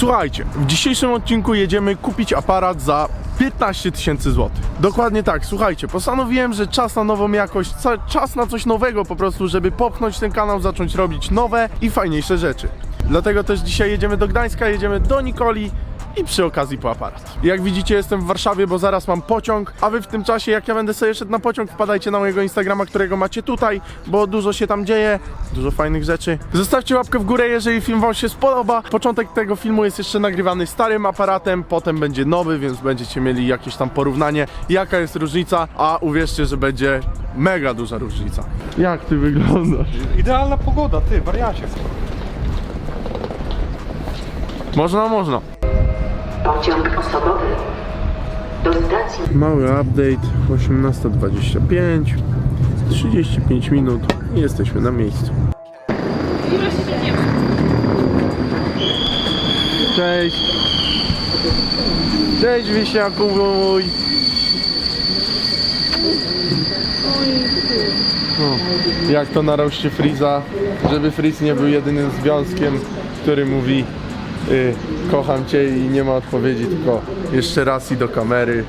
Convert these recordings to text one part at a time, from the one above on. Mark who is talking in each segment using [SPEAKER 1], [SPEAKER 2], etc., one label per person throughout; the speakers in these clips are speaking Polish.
[SPEAKER 1] Słuchajcie, w dzisiejszym odcinku jedziemy kupić aparat za 15 tysięcy złotych. Dokładnie tak, słuchajcie, postanowiłem, że czas na nową jakość, czas na coś nowego po prostu, żeby popchnąć ten kanał, zacząć robić nowe i fajniejsze rzeczy. Dlatego też dzisiaj jedziemy do Gdańska, jedziemy do Nikoli i przy okazji po aparat. Jak widzicie jestem w Warszawie, bo zaraz mam pociąg, a wy w tym czasie jak ja będę sobie szedł na pociąg, wpadajcie na mojego Instagrama, którego macie tutaj, bo dużo się tam dzieje, dużo fajnych rzeczy. Zostawcie łapkę w górę, jeżeli film wam się spodoba. Początek tego filmu jest jeszcze nagrywany starym aparatem, potem będzie nowy, więc będziecie mieli jakieś tam porównanie, jaka jest różnica, a uwierzcie, że będzie mega duża różnica. Jak ty wyglądasz?
[SPEAKER 2] Idealna pogoda, ty, wariacie.
[SPEAKER 1] Można, można.
[SPEAKER 3] Pociąg osobowy do stacji
[SPEAKER 1] Mały update, 18.25, 35 minut i jesteśmy na miejscu. Cześć! Cześć Wiesiaku mój! O, jak to na Friza, żeby Friz nie był jedynym związkiem, który mówi y, kocham cię i nie ma odpowiedzi, tylko jeszcze raz i do kamery.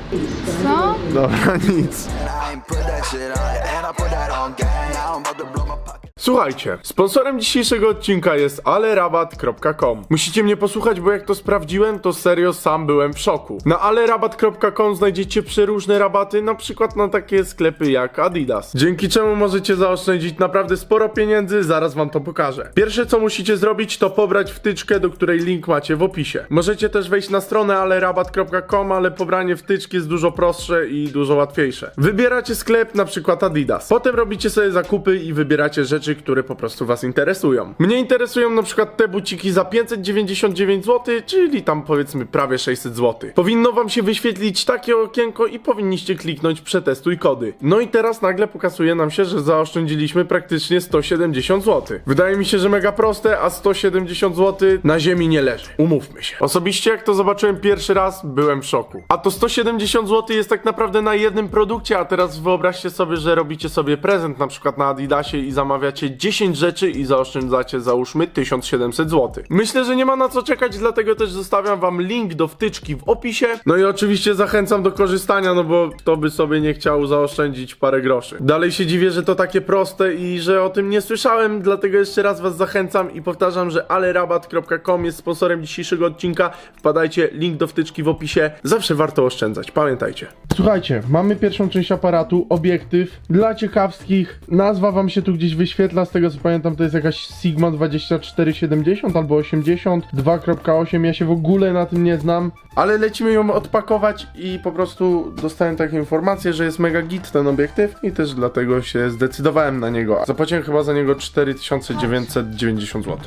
[SPEAKER 4] Co?
[SPEAKER 1] Dobra, nic.
[SPEAKER 5] I ain't put that shit on, and I put that on gang. Now I'm about to blow my pocket.
[SPEAKER 1] Słuchajcie, sponsorem dzisiejszego odcinka jest alerabat.com. Musicie mnie posłuchać, bo jak to sprawdziłem, to serio sam byłem w szoku. Na alerabat.com znajdziecie przeróżne rabaty, na przykład na takie sklepy jak Adidas. Dzięki czemu możecie zaoszczędzić naprawdę sporo pieniędzy, zaraz wam to pokażę. Pierwsze co musicie zrobić, to pobrać wtyczkę, do której link macie w opisie. Możecie też wejść na stronę alerabat.com, ale pobranie wtyczki jest dużo prostsze i dużo łatwiejsze. Wybieracie sklep, na przykład Adidas. Potem robicie sobie zakupy i wybieracie rzeczy, które po prostu was interesują. Mnie interesują na przykład te buciki za 599 zł, czyli tam powiedzmy prawie 600 zł. Powinno wam się wyświetlić takie okienko i powinniście kliknąć przetestuj kody. No i teraz nagle pokazuje nam się, że zaoszczędziliśmy praktycznie 170 zł. Wydaje mi się, że mega proste, a 170 zł na ziemi nie leży. Umówmy się. Osobiście jak to zobaczyłem pierwszy raz, byłem w szoku. A to 170 zł jest tak naprawdę na jednym produkcie, a teraz wyobraźcie sobie, że robicie sobie prezent na przykład na Adidasie i zamawiacie 10 rzeczy i zaoszczędzacie załóżmy 1700 zł. Myślę, że nie ma na co czekać, dlatego też zostawiam wam link do wtyczki w opisie. No i oczywiście zachęcam do korzystania, no bo kto by sobie nie chciał zaoszczędzić parę groszy. Dalej się dziwię, że to takie proste i że o tym nie słyszałem, dlatego jeszcze raz was zachęcam i powtarzam, że alerabat.com jest sponsorem dzisiejszego odcinka. Wpadajcie, link do wtyczki w opisie. Zawsze warto oszczędzać, pamiętajcie. Słuchajcie, mamy pierwszą część aparatu, obiektyw. Dla ciekawskich, nazwa wam się tu gdzieś wyświetla, z tego co pamiętam to jest jakaś Sigma 2470 albo 80 2.8, ja się w ogóle na tym nie znam. Ale lecimy ją odpakować i po prostu dostałem taką informację, że jest mega git ten obiektyw i też dlatego się zdecydowałem na niego. Zapłaciłem chyba za niego 4990 zł.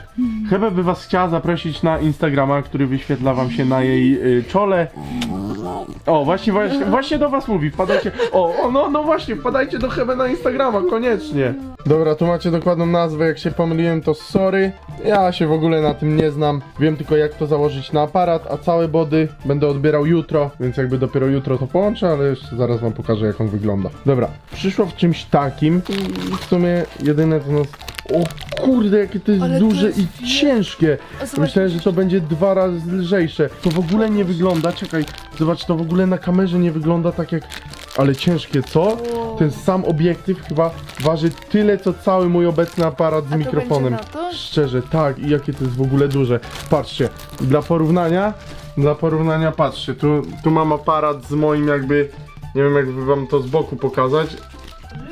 [SPEAKER 1] Chyba by was chciała zaprosić na Instagrama, który wyświetla wam się na jej y, czole. O, właśnie, właśnie, właśnie do was mówi, wpadajcie. O, o, no, no właśnie, wpadajcie do Hebe na Instagrama, koniecznie. Dobra, tu macie dokładną nazwę, jak się pomyliłem, to sorry. Ja się w ogóle na tym nie znam. Wiem tylko jak to założyć na aparat, a całe body będę odbierał jutro, więc jakby dopiero jutro to połączę, ale jeszcze zaraz wam pokażę jak on wygląda. Dobra, przyszło w czymś takim w sumie jedyne to nas... O kurde, jakie to jest
[SPEAKER 4] Ale to
[SPEAKER 1] duże
[SPEAKER 4] jest
[SPEAKER 1] i ciężkie.
[SPEAKER 4] zobacz,
[SPEAKER 1] Myślałem, że to będzie dwa razy lżejsze. To w ogóle nie wygląda, czekaj, zobacz, to w ogóle na kamerze nie wygląda tak jak... Ale ciężkie, co? Ten sam obiektyw chyba waży tyle, co cały mój obecny aparat z
[SPEAKER 4] to
[SPEAKER 1] mikrofonem.
[SPEAKER 4] będzie na to?
[SPEAKER 1] Szczerze, tak, i jakie to jest w ogóle duże. Patrzcie, dla porównania, dla porównania, patrzcie, tu, tu mam aparat z moim jakby, nie wiem jakby wam to z boku pokazać.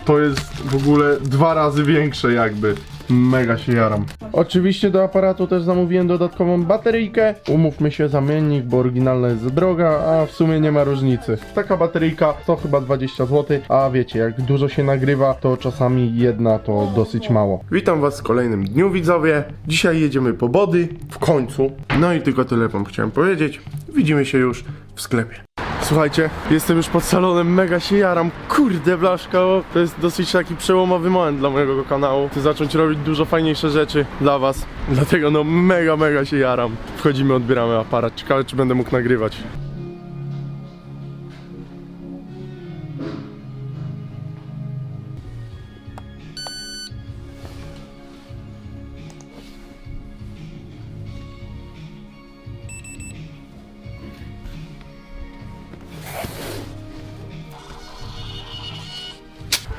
[SPEAKER 1] To jest w ogóle dwa razy większe jakby. Mega się jaram. Oczywiście do aparatu też zamówiłem dodatkową bateryjkę. Umówmy się, zamiennik, bo oryginalna jest droga, a w sumie nie ma różnicy. Taka bateryjka to chyba 20 zł, a wiecie, jak dużo się nagrywa, to czasami jedna to dosyć mało. Witam was w kolejnym dniu widzowie. Dzisiaj jedziemy po body, w końcu. No i tylko tyle wam chciałem powiedzieć. Widzimy się już w sklepie. Słuchajcie, jestem już pod salonem, mega się jaram. Kurde, blaszka, to jest dosyć taki przełomowy moment dla mojego kanału. Chcę zacząć robić dużo fajniejsze rzeczy dla was. Dlatego no mega, mega się jaram. Wchodzimy, odbieramy aparat. Ciekawe, czy będę mógł nagrywać.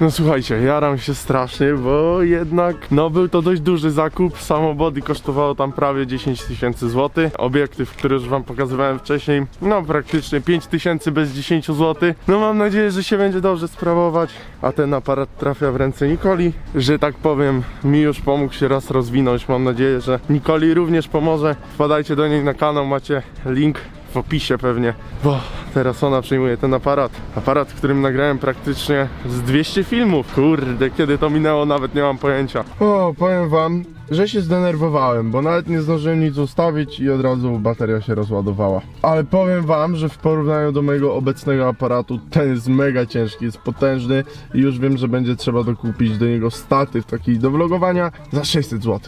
[SPEAKER 1] No słuchajcie, jaram się strasznie, bo jednak no był to dość duży zakup. Samo body kosztowało tam prawie 10 tysięcy złotych. Obiektyw, który już wam pokazywałem wcześniej, no praktycznie 5 tysięcy bez 10 złotych. No mam nadzieję, że się będzie dobrze sprawować, a ten aparat trafia w ręce Nikoli, że tak powiem, mi już pomógł się raz rozwinąć. Mam nadzieję, że Nikoli również pomoże. Wpadajcie do niej na kanał, macie link w opisie pewnie, bo teraz ona przejmuje ten aparat. Aparat, w którym nagrałem praktycznie z 200 filmów. Kurde, kiedy to minęło, nawet nie mam pojęcia. O, powiem wam, że się zdenerwowałem, bo nawet nie zdążyłem nic ustawić i od razu bateria się rozładowała. Ale powiem wam, że w porównaniu do mojego obecnego aparatu, ten jest mega ciężki, jest potężny i już wiem, że będzie trzeba dokupić do niego statyw taki do vlogowania za 600 zł.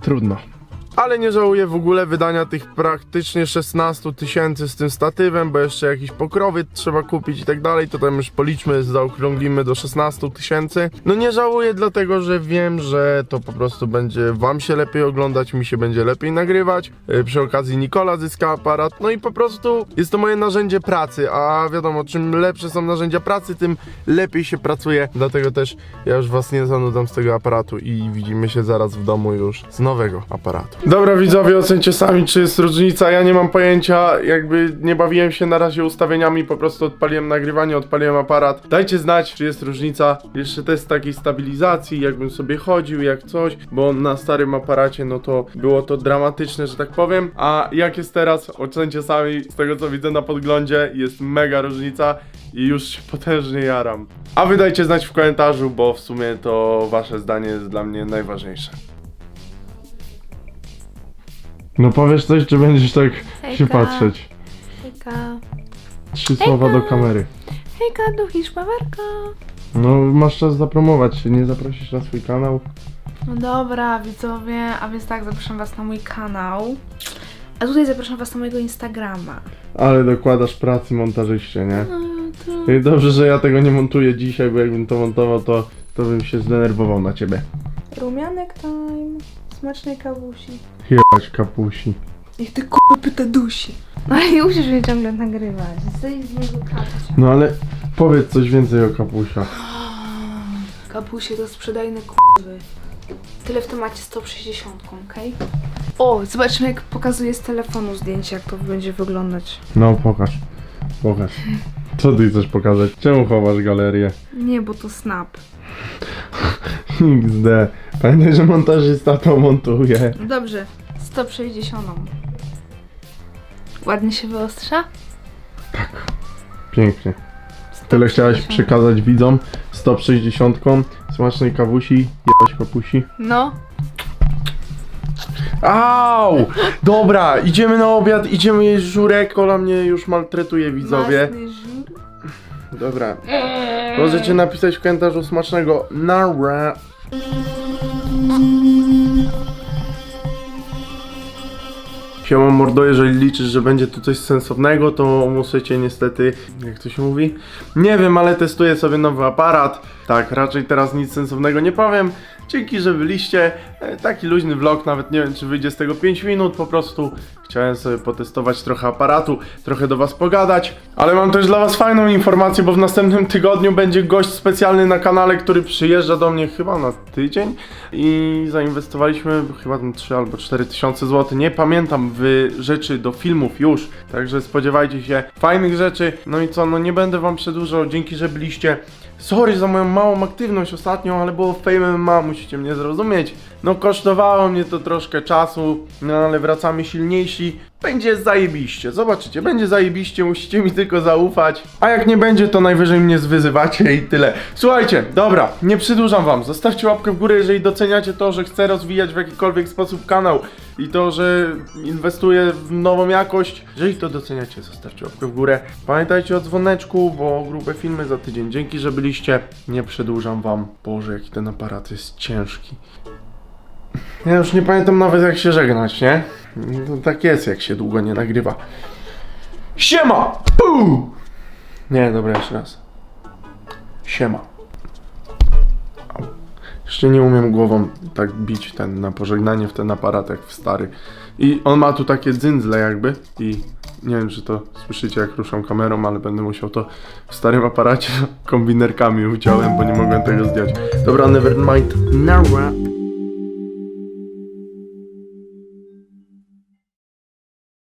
[SPEAKER 1] Trudno. Ale nie żałuję w ogóle wydania tych praktycznie 16 tysięcy z tym statywem, bo jeszcze jakiś pokrowiec trzeba kupić i tak dalej, to tam już policzmy, zaokrąglimy do 16 tysięcy. No nie żałuję dlatego, że wiem, że to po prostu będzie wam się lepiej oglądać, mi się będzie lepiej nagrywać. Yy, Przy okazji Nikola zyska aparat, no i po prostu jest to moje narzędzie pracy, a wiadomo, czym lepsze są narzędzia pracy, tym lepiej się pracuje, dlatego też ja już was nie zanudzam z tego aparatu i widzimy się zaraz w domu już z nowego aparatu. Dobra widzowie, ocencie sami, czy jest różnica, ja nie mam pojęcia, jakby nie bawiłem się na razie ustawieniami, po prostu odpaliłem nagrywanie, odpaliłem aparat. Dajcie znać, czy jest różnica. Jeszcze test takiej stabilizacji, jakbym sobie chodził, jak coś, bo na starym aparacie, no to było to dramatyczne, że tak powiem. A jak jest teraz, ocencie sami, z tego co widzę na podglądzie, jest mega różnica i już się potężnie jaram. A wy dajcie znać w komentarzu, bo w sumie to wasze zdanie jest dla mnie najważniejsze. No powiesz coś, czy będziesz tak
[SPEAKER 4] Hejka.
[SPEAKER 1] się patrzeć?
[SPEAKER 4] Hejka.
[SPEAKER 1] Trzy słowa do kamery.
[SPEAKER 4] Hejka, duchisz Pawerka.
[SPEAKER 1] No masz czas zapromować się, nie zaprosisz na swój kanał.
[SPEAKER 4] No dobra, widzowie, a więc tak, zapraszam was na mój kanał. A tutaj zapraszam was na mojego Instagrama.
[SPEAKER 1] Ale dokładasz pracy montażyście, nie?
[SPEAKER 4] No to...
[SPEAKER 1] I dobrze, że ja tego nie montuję dzisiaj, bo jakbym to montował, to, to bym się zdenerwował na ciebie.
[SPEAKER 4] Rumianek time. Smacznej kawusi.
[SPEAKER 1] Jebać kapusi.
[SPEAKER 4] Niech ty k***a pyta dusi. No i musisz mnie ciągle nagrywać. Zejdź z niego kapcia.
[SPEAKER 1] No ale powiedz coś więcej o kapusiach.
[SPEAKER 4] Kapusie to sprzedajne k***wy. Tyle w temacie 160, okej? O, zobaczmy jak pokazuję z telefonu zdjęcie, jak to będzie wyglądać.
[SPEAKER 1] No pokaż, pokaż. Co ty chcesz pokazać? Czemu chowasz galerię?
[SPEAKER 4] Nie, bo to snap.
[SPEAKER 1] XD. Pamiętaj, że montażysta to montuje.
[SPEAKER 4] No dobrze, 160. Ładnie się wyostrza?
[SPEAKER 1] Pięknie. Tyle chciałeś
[SPEAKER 4] 160.
[SPEAKER 1] przekazać widzom. 160. Smacznej kawusi. Jebać kapusi.
[SPEAKER 4] No,
[SPEAKER 1] Au! Dobra, idziemy na obiad, idziemy jeść żurek. Kola mnie już maltretuje widzowie.
[SPEAKER 4] masny żur.
[SPEAKER 1] Dobra. Możecie napisać w komentarzu smacznego nara. Siema mordo, jeżeli liczysz, że będzie tu coś sensownego, to muszę cię niestety, jak to się mówi? Nie wiem, ale testuję sobie nowy aparat. Tak, raczej teraz nic sensownego nie powiem. Dzięki, że byliście. E, Taki luźny vlog, nawet nie wiem, czy wyjdzie z tego 5 minut. Po prostu chciałem sobie potestować trochę aparatu, trochę do Was pogadać. Ale mam też dla Was fajną informację, bo w następnym tygodniu będzie gość specjalny na kanale, który przyjeżdża do mnie chyba na tydzień. I zainwestowaliśmy chyba tam 3 albo 4 tysiące złotych. Nie pamiętam w rzeczy do filmów już. Także spodziewajcie się fajnych rzeczy. No i co, no nie będę Wam przedłużał. Dzięki, że byliście. Sorry za moją małą aktywność ostatnią, ale było Fame MMA, musicie mnie zrozumieć. No kosztowało mnie to troszkę czasu, no ale wracamy silniejsi. Będzie zajebiście, zobaczycie, będzie zajebiście, musicie mi tylko zaufać. A jak nie będzie, to najwyżej mnie zwyzywacie i tyle. Słuchajcie, dobra, nie przedłużam wam. Zostawcie łapkę w górę, jeżeli doceniacie to, że chcę rozwijać w jakikolwiek sposób kanał i to, że inwestuję w nową jakość. Jeżeli to doceniacie, zostawcie łapkę w górę. Pamiętajcie o dzwoneczku, bo grube filmy za tydzień. Dzięki, że byliście. Nie przedłużam wam. Boże, jaki ten aparat jest ciężki. Ja już nie pamiętam nawet jak się żegnać, nie? No, tak jest, jak się długo nie nagrywa. Siema! Puu! Nie, dobra, jeszcze raz. Siema. Jeszcze nie umiem głową tak bić ten na pożegnanie w ten aparat jak w stary, I on ma tu takie dzyndzle jakby i nie wiem, czy to słyszycie jak ruszam kamerą, ale będę musiał to w starym aparacie kombinerkami uciąłem, bo nie mogłem tego zdjąć. Dobra, never mind. Nara.